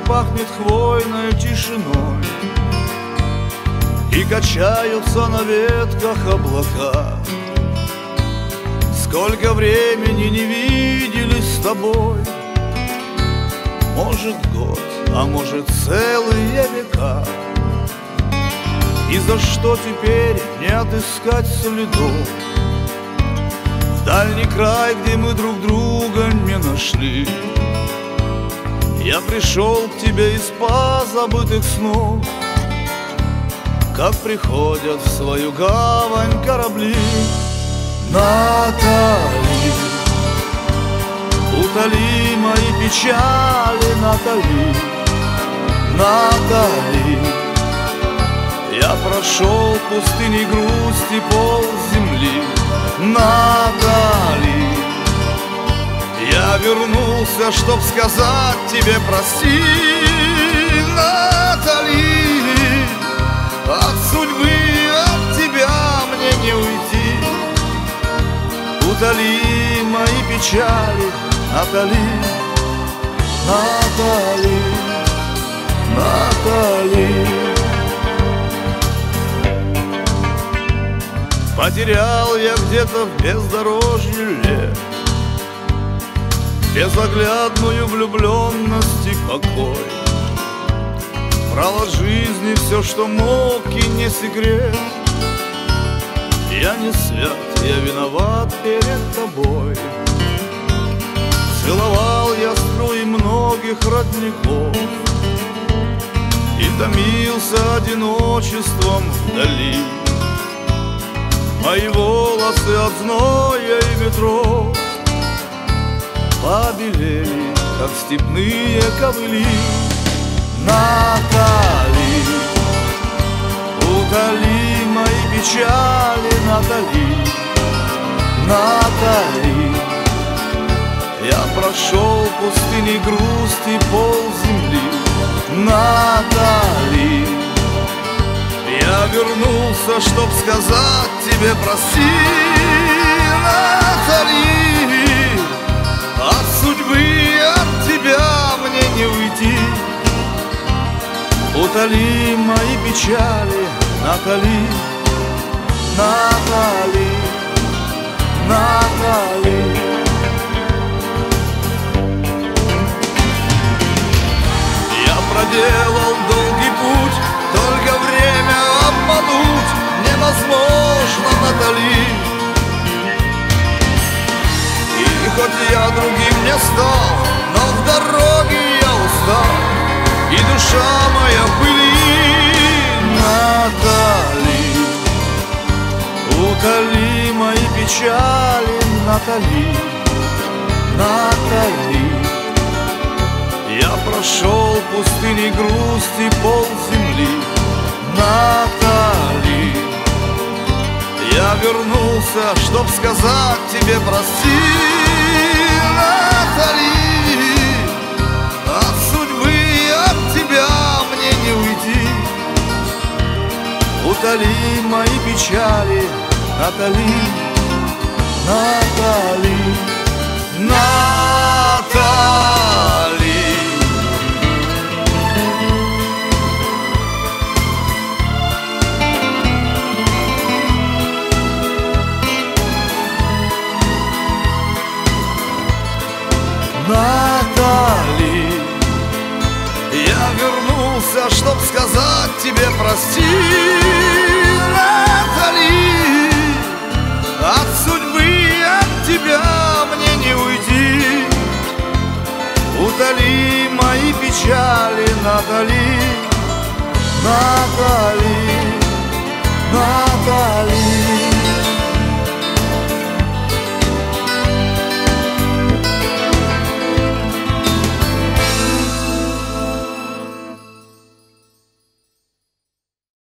не пахнет хвойной тишиной. И качаются на ветках облака. Сколько времени не виделись с тобой. Может год, а может целые века. И за что теперь не отыскать следов? В дальний край, где мы друг друга не нашли Я пришел к тебе из позабытых снов. Как приходят в свою гавань корабли. Натали Утоли мои печали, Натали. Натали Я прошел пустыни грусти пол земли. Натали Вернулся, чтоб сказать тебе прости Натали От судьбы, от тебя мне не уйти Утоли мои печали, Натали Натали Натали. Потерял я где-то в бездорожье лет Безоглядную влюбленность и покой. Брал от жизни все, что мог, и не секрет. Я не свят, я виноват перед тобой. Целовал я струи многих родников И томился одиночеством вдали. Мои волосы от зноя и ветров Побелели, как степные ковыли Натали, утоли мои печали, Натали, Натали Я прошел пустыни грусти пол земли Натали Я вернулся, чтоб сказать тебе прости Утоли мои печали, Натали, Натали, Натали. Я проделал Утоли мои печали, Натали, Натали. Я прошел пустыни грусти пол земли, Натали. Я вернулся, чтоб сказать тебе прости, Натали. От судьбы, от тебя мне не уйти. Утоли мои печали, Натали, Натали, Натали. Натали, я вернулся, чтоб сказать тебе прости, Натали, Натали, Натали.